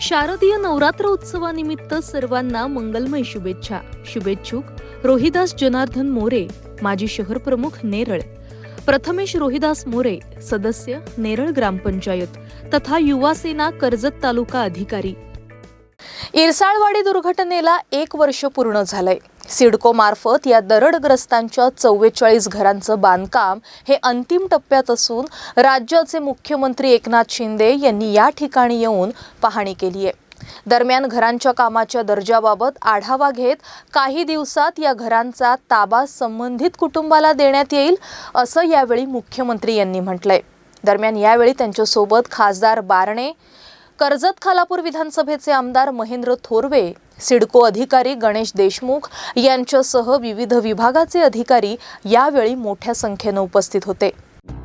शारदीय नवरात्र उत्सवानिमित्त सर्वांना मंगलमय शुभेच्छा. शुभेच्छुक रोहिदास जनार्दन मोरे माजी शहर प्रमुख नेरळ. प्रथमेश रोहिदास मोरे सदस्य नेरळ ग्रामपंचायत तथा युवा सेना कर्जत तालुका अधिकारी. इरसाळवाडी दुर्घटनेला एक वर्ष पूर्ण झालंय. सिडकोमार्फत या दरडग्रस्तांच्या चव्वेचाळीस घरांचं बांधकाम हे अंतिम टप्प्यात असून राज्याचे मुख्यमंत्री एकनाथ शिंदे यांनी या ठिकाणी येऊन पाहणी केली आहे. दरम्यान घरांच्या कामाच्या दर्जाबाबत आढावा घेत काही दिवसात या घरांचा ताबा संबंधित कुटुंबाला देण्यात येईल असं यावेळी मुख्यमंत्री यांनी म्हटलंय. दरम्यान यावेळी त्यांच्यासोबत खासदार बारणे कर्जत खालापूर विधानसभेचे आमदार महेंद्र थोरवे सिडको अधिकारी गणेश देशमुख यांच्यासह विविध विभागाचे अधिकारी यावेळी मोठ्या संख्येनं उपस्थित होते.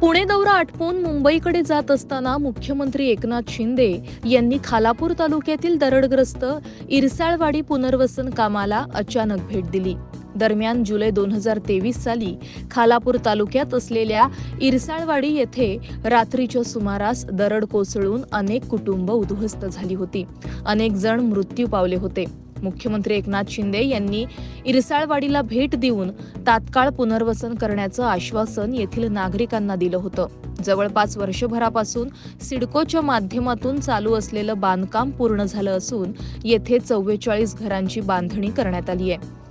पुणे दौरा आटपून मुंबईकडे जात असताना मुख्यमंत्री एकनाथ शिंदे यांनी खालापूर तालुक्यातील दरडग्रस्त इरसाळवाडी पुनर्वसन कामाला अचानक भेट दिली. दरम्यान जुलै दोन हजार तेवीस साली खालापूर तालुक्यात असलेल्या इरसाळवाडी येथे रात्रीच्या सुमारास दरड कोसळून अनेक कुटुंब उद्ध्वस्त झाली होती. अनेक जण मृत्यू पावले होते. मुख्यमंत्री एकनाथ शिंदे यांनी इरसाळवाडीला भेट देऊन तात्काळ पुनर्वसन करण्याचं आश्वासन येथील नागरिकांना दिलं होतं. जवळपास वर्षभरापासून सिडकोच्या माध्यमातून चालू असलेलं बांधकाम पूर्ण झालं असून येथे चव्वेचाळीस घरांची बांधणी करण्यात आली आहे.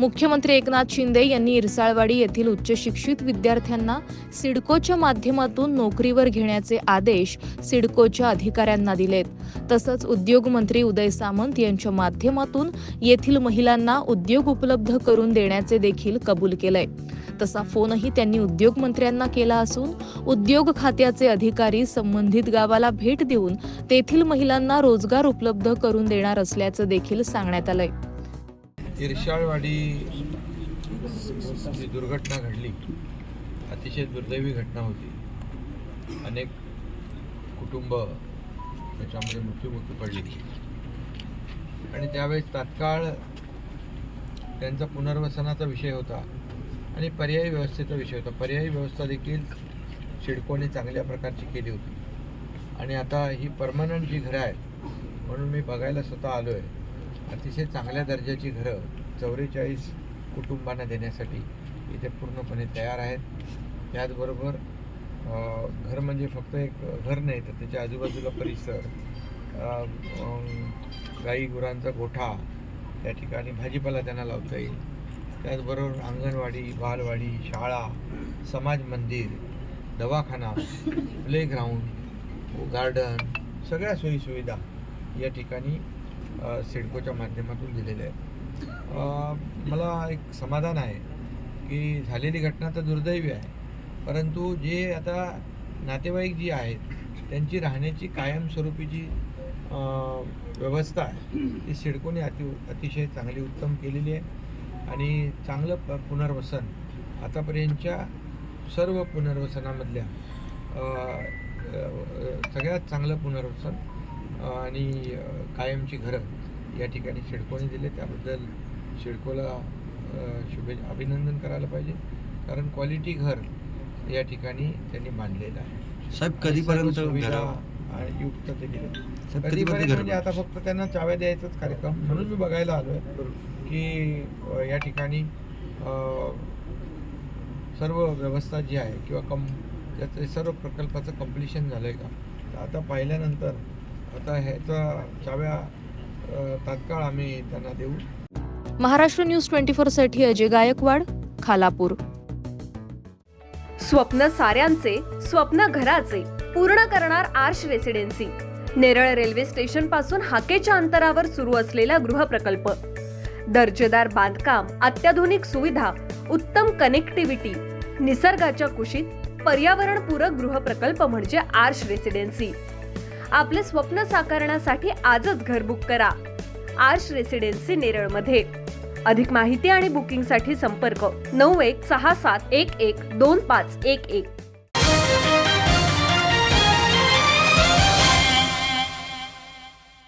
मुख्यमंत्री एकनाथ शिंदे यांनी इरसाळवाडी येथील उच्च शिक्षित विद्यार्थ्यांना सिडकोच्या माध्यमातून नोकरीवर घेण्याचे आदेश सिडकोच्या अधिकाऱ्यांना दिलेत. तसंच उद्योगमंत्री उदय सामंत यांच्या माध्यमातून येथील महिलांना उद्योग उपलब्ध करून देण्याचे देखील कबूल केलंय. तसा फोनही त्यांनी उद्योगमंत्र्यांना केला असून उद्योग खात्याचे अधिकारी संबंधित गावाला भेट देऊन तेथील महिलांना रोजगार उपलब्ध करून देणार असल्याचं देखील सांगण्यात आलंय. इर्शाळवाडी जी दुर्घटना घडली अतिशय दुर्दैवी घटना होती. अनेक कुटुंब त्याच्यामध्ये मृत्यूमुखी पडली. आणि त्यावेळेस तात्काळ त्यांचा पुनर्वसनाचा विषय होता आणि पर्यायी व्यवस्थेचा विषय होता. पर्यायी व्यवस्था देखील सिडकोने चांगल्या प्रकारची केली होती. आणि आता ही परमनंट जी घरं आहेत म्हणून मी बघायला स्वतः आलो आहे अतिशय चांगल्या दर्जाची घरं चौवेचाळीस कुटुंबांना देण्यासाठी इथे पूर्णपणे तयार आहेत. त्याचबरोबर घर म्हणजे फक्त एक घर नाही तर त्याच्या आजूबाजूला परिसर गाई गुरांचा गोठा त्या ठिकाणी भाजीपाला त्यांना लावता येईल. त्याचबरोबर अंगणवाडी बालवाडी शाळा समाज मंदिर दवाखाना प्लेग्राऊंड गार्डन सगळ्या सोयीसुविधा या ठिकाणी सिडकोच्या माध्यमातून दिलेले आहेत. मला एक समाधान आहे की झालेली घटना तर दुर्दैवी आहे. परंतु जे आता नातेवाईक जी आहेत त्यांची राहण्याची कायमस्वरूपीची व्यवस्था आहे. ती सिडकोने अति अतिशय चांगली उत्तम केलेली आहे. आणि चांगलं प पुनर्वसन आतापर्यंतच्या सर्व पुनर्वसनामधल्या सगळ्यात चांगलं पुनर्वसन आणि कायमची घरं या ठिकाणी सिडकोने दिले. त्याबद्दल सिडकोला अ, शुभे अभिनंदन करायला पाहिजे. कारण क्वालिटी घर या ठिकाणी त्यांनी बांधलेलं आहे. साहेब कधीपर्यंत सुविधा युक्त ते केले कधीपर्यंत म्हणजे आता फक्त त्यांना चाव्या द्यायचाच कार्यक्रम. म्हणून मी बघायला आलोय की अ, या ठिकाणी सर्व व्यवस्था जी आहे किंवा कम त्याचं सर्व प्रकल्पाचं कम्प्लिशन झालं आहे का? तर आता पाहिल्यानंतर आता ह्याचा चाव्या तात्काळ आम्ही त्यांना देऊ. महाराष्ट्र न्यूज ट्वेंटी फोरसाठी अजय गायकवाड खालापूर. स्वप्न साऱ्यांचे स्वप्न घराचे पूर्ण करणार आर्श रेसिडेन्सी. नेरळ रेल्वे स्टेशनपासून हाकेच्या अंतरावर सुरू असलेला गृहप्रकल्प. दर्जेदार बांधकाम अत्याधुनिक सुविधा उत्तम कनेक्टिव्हिटी निसर्गाच्या कुशीत पर्यावरणपूरक गृहप्रकल्प म्हणजे आर्श रेसिडेन्सी. आपले स्वप्न साकारण्यासाठी आजच घर बुक करा. आर्श रेसिडेन्सी नेरळमध्ये. अधिक माहिती आणि बुकिंगसाठी संपर्क नऊ एक सहा सात एक एक दोन पाच एक एक.